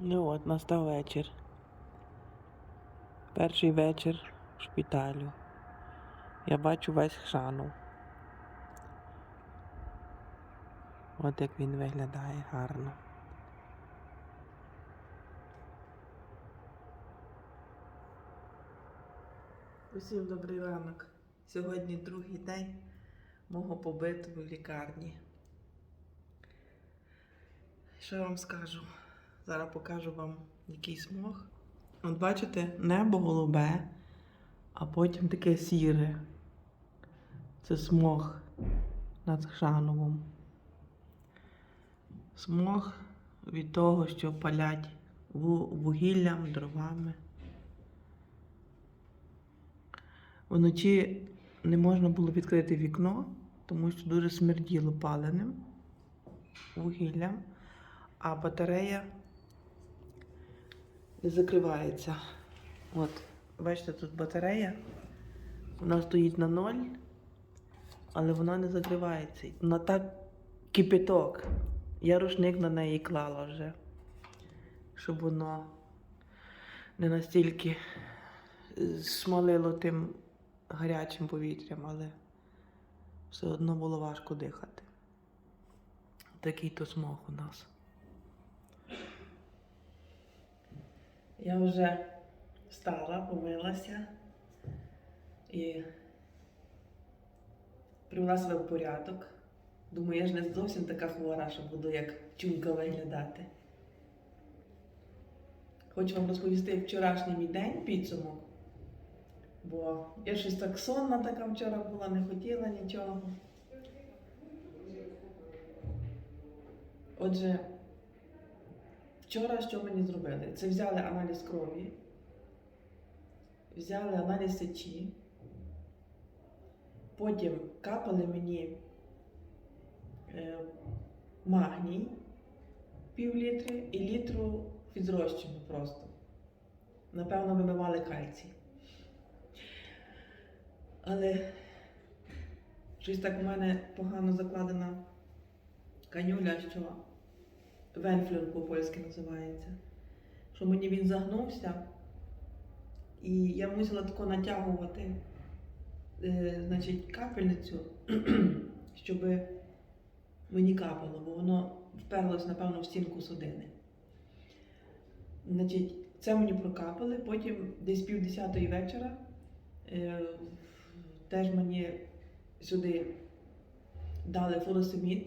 Ну от, настав вечір. Перший вечір в шпиталю. Я бачу весь хшану. От як він виглядає гарно. Усім добрий ранок. Сьогодні другий день мого побиту в лікарні. Що я вам скажу? Зараз покажу вам який смог. От бачите, небо голубе, а потім таке сіре. Це смог над Хшановом. Смог від того, що палять вугіллям, дровами. Вночі не можна було відкрити вікно, тому що дуже смерділо паленим вугіллям, а батарея не закривається. От, бачите, тут батарея. Вона стоїть на ноль, але вона не закривається. Вона так кипяток. Я рушник на неї клала вже, щоб воно не настільки е, смолило тим гарячим повітрям, але все одно було важко дихати. Такий то смог у нас. Я вже встала, помилася і привела себе в порядок. Думаю, я ж не зовсім така хвора, що буду як чунка виглядати. Хочу вам розповісти вчорашній мій день підсумок. Бо я щось так сонна така вчора була, не хотіла нічого. Отже, вчора що мені зробили? Це взяли аналіз крові, взяли аналіз сечі, потім капали мені е, магній пів літри і літру фізрозчину просто. Напевно, вимивали кальцій. Але щось так у мене погано закладена канюля, що венфлюр по-польськи називається. Що мені він загнувся, і я мусила тако натягувати е, значить, капельницю, щоб мені капало, бо воно вперлось, напевно, в стінку судини. Значить, це мені прокапали, потім десь півдесятої вечора е, теж мені сюди дали фуросемід.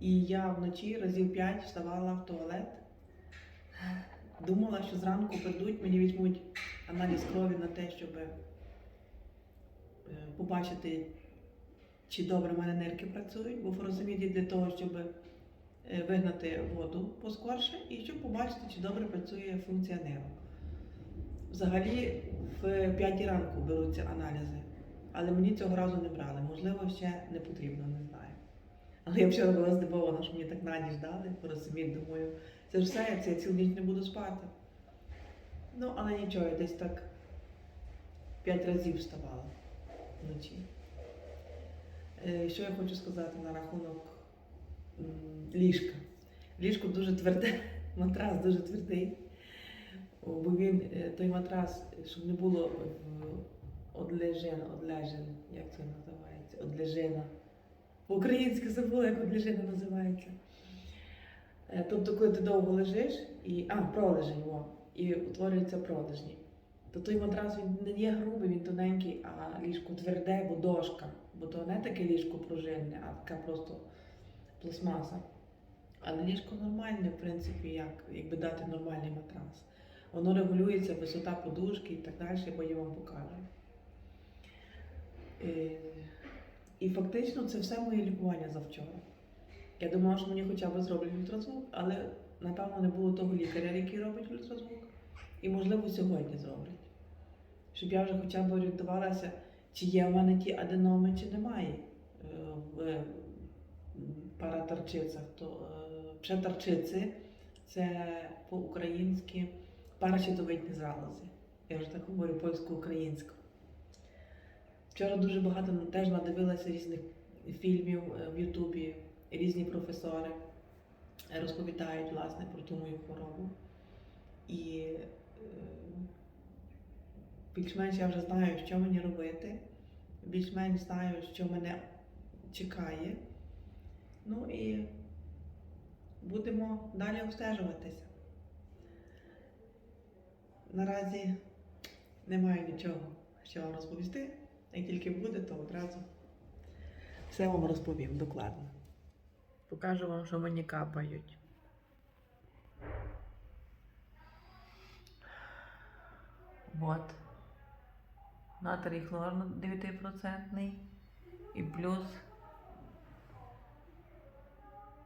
І я вночі разів п'ять вставала в туалет. Думала, що зранку прийдуть, мені візьмуть аналіз крові на те, щоб е, побачити, чи добре в мене нирки працюють, бо фуросемід є для того, щоб е, вигнати воду поскорше і щоб побачити, чи добре працює функція нирок. Взагалі в 5 ранку беруться аналізи, але мені цього разу не брали. Можливо, ще не потрібно, не знаю. Але я вчора була здивована, що мені так на ніч дали, порозуміть, думаю, це ж все, я цілу ніч не буду спати. Ну, але нічого, я десь так п'ять разів вставала вночі. Е, Що я хочу сказати на рахунок ліжка. Ліжко дуже тверде, матрас дуже твердий. Бо він, е, той матрас, щоб не було одлежен, одлежен, як це називається? Одлежена. По-українськи забула, як одлежена називається. Е, Тобто, коли ти довго лежиш, і. А, пролежень, о, і утворюються пролежні. То той матрас він не є грубий, він тоненький, а ліжко тверде, бо дошка. Бо то не таке ліжко пружинне, а така просто пластмаса. Але ліжко нормальне, в принципі, як, якби дати нормальний матрас. Воно регулюється, висота подушки і так далі, бо я вам покажу. Е, І фактично це все моє лікування завчора. Я думала, що мені хоча б зроблять ультразвук, але напевно не було того лікаря, який робить ультразвук. І, можливо, сьогодні зроблять. Щоб я вже хоча б орієнтувалася, чи є в мене ті аденоми, чи немає е, в м, паратарчицях. То е, пшетарчиці це по-українськи паращитовидні залози. Я вже так говорю польсько-українською. Вчора дуже багато теж надивилася різних фільмів е, в Ютубі, різні професори. розповідають власне про ту мою хворобу. І е, більш-менш я вже знаю, що мені робити, більш-менш знаю, що мене чекає. Ну і будемо далі обстежуватися. Наразі немає нічого, що вам розповісти. Як тільки буде, то одразу все вам розповім докладно. Покажу вам, що мені капають. Вот. Натрій хлор 9% і плюс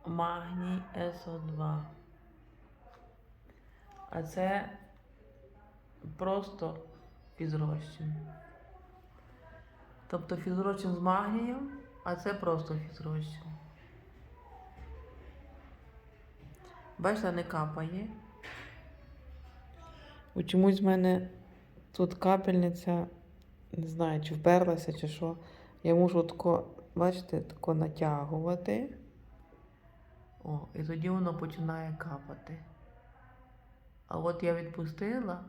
магній СО2. А це просто фізрозчин. Тобто фізрозчин з магнієм, а це просто фізрозчин. Бачите, не капає. Бо Чомусь в мене тут капельниця, не знаю, чи вперлася, чи що. Я можу тако, бачите, тако натягувати. О, і тоді воно починає капати. А от я відпустила.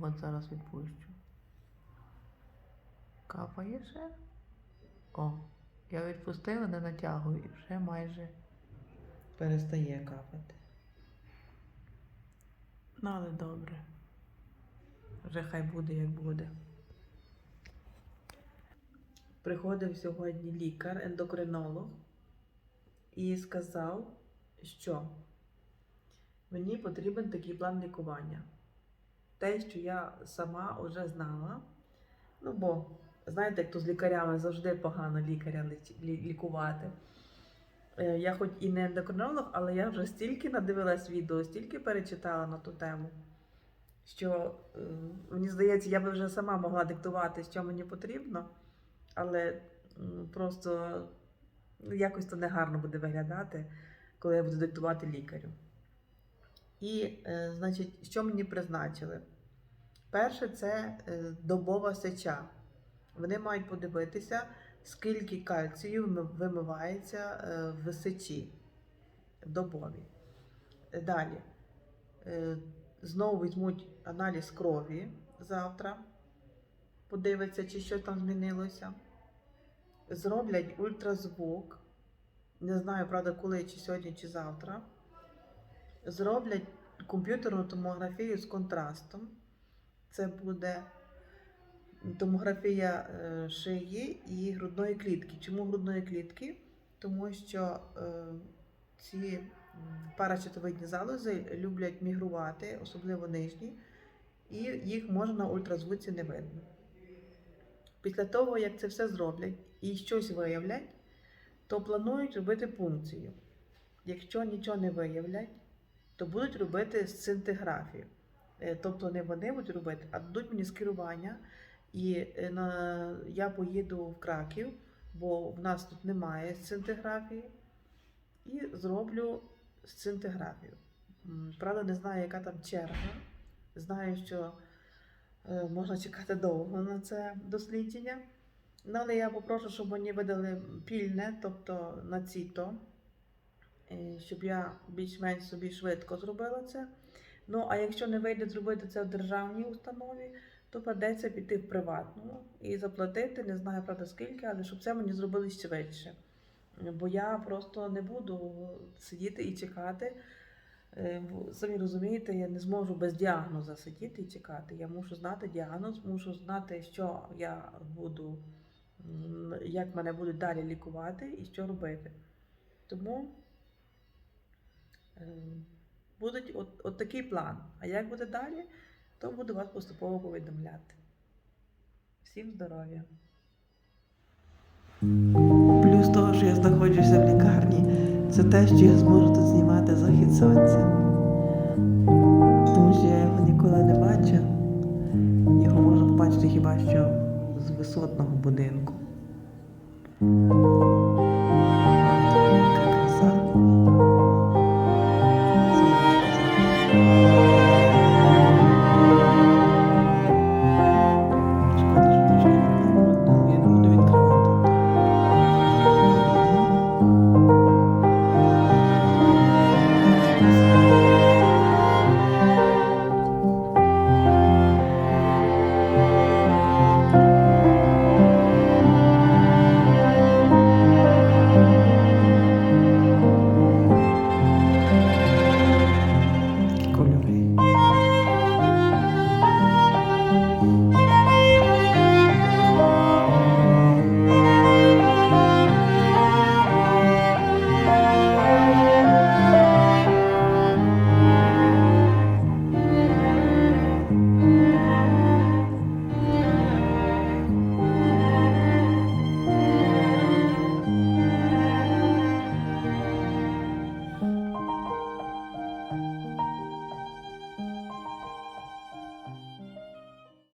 От зараз відпущу. Капає ще. О, я відпустила, не натягую і вже майже перестає капати. Ну, але добре. Вже хай буде, як буде. Приходив сьогодні лікар, ендокринолог, і сказав, що мені потрібен такий план лікування. Те, що я сама вже знала. Ну, бо, знаєте, як то з лікарями завжди погано лікаря лікувати. Е, Я хоч і не ендокринолог, але я вже стільки надивилась відео, стільки перечитала на ту тему, що е, мені здається, я би вже сама могла диктувати, що мені потрібно, але просто ну, якось то негарно буде виглядати, коли я буду диктувати лікарю. І, е, значить, що мені призначили? Перше, це добова сеча. Вони мають подивитися, скільки кальцію вимивається е, в сечі добові. Далі. Е, Знову візьмуть аналіз крові завтра, подивиться, чи що там змінилося. Зроблять ультразвук. Не знаю, правда, коли, чи сьогодні, чи завтра. Зроблять комп'ютерну томографію з контрастом. Це буде томографія е, шиї і грудної клітки. Чому грудної клітки? Тому що е, ці м, паращитовидні залози люблять мігрувати, особливо нижні, і їх можна на ультразвуці не видно. Після того, як це все зроблять і щось виявлять, то планують робити пункцію. Якщо нічого не виявлять, то будуть робити сцинтиграфію. Е, Тобто не вони будуть робити, а дадуть мені скерування. І е, на, я поїду в Краків, бо в нас тут немає сцинтиграфії, і зроблю сцинтиграфію. Правда, не знаю, яка там черга. Знаю, що е, можна чекати довго на це дослідження. Ну, але я попрошу, щоб мені видали пільне, тобто на ціто, е, щоб я більш-менш собі швидко зробила це. Ну, а якщо не вийде зробити це в державній установі, то придеться піти в приватну і заплатити, не знаю правда скільки, але щоб це мені зробили швидше. Бо я просто не буду сидіти і чекати. Е, Самі розумієте, я не зможу без діагнозу сидіти і чекати. Я мушу знати діагноз, мушу знати, що я буду, як мене будуть далі лікувати і що робити. Тому е, буде от, от такий план. А як буде далі, то буду вас поступово повідомляти. Всім здоров'я! Плюс того, що я знаходжуся в лікарні, це те, що я зможу тут знімати захід сонця. Тому що я його ніколи не бачив. Його можу побачити хіба що з висотного будинку.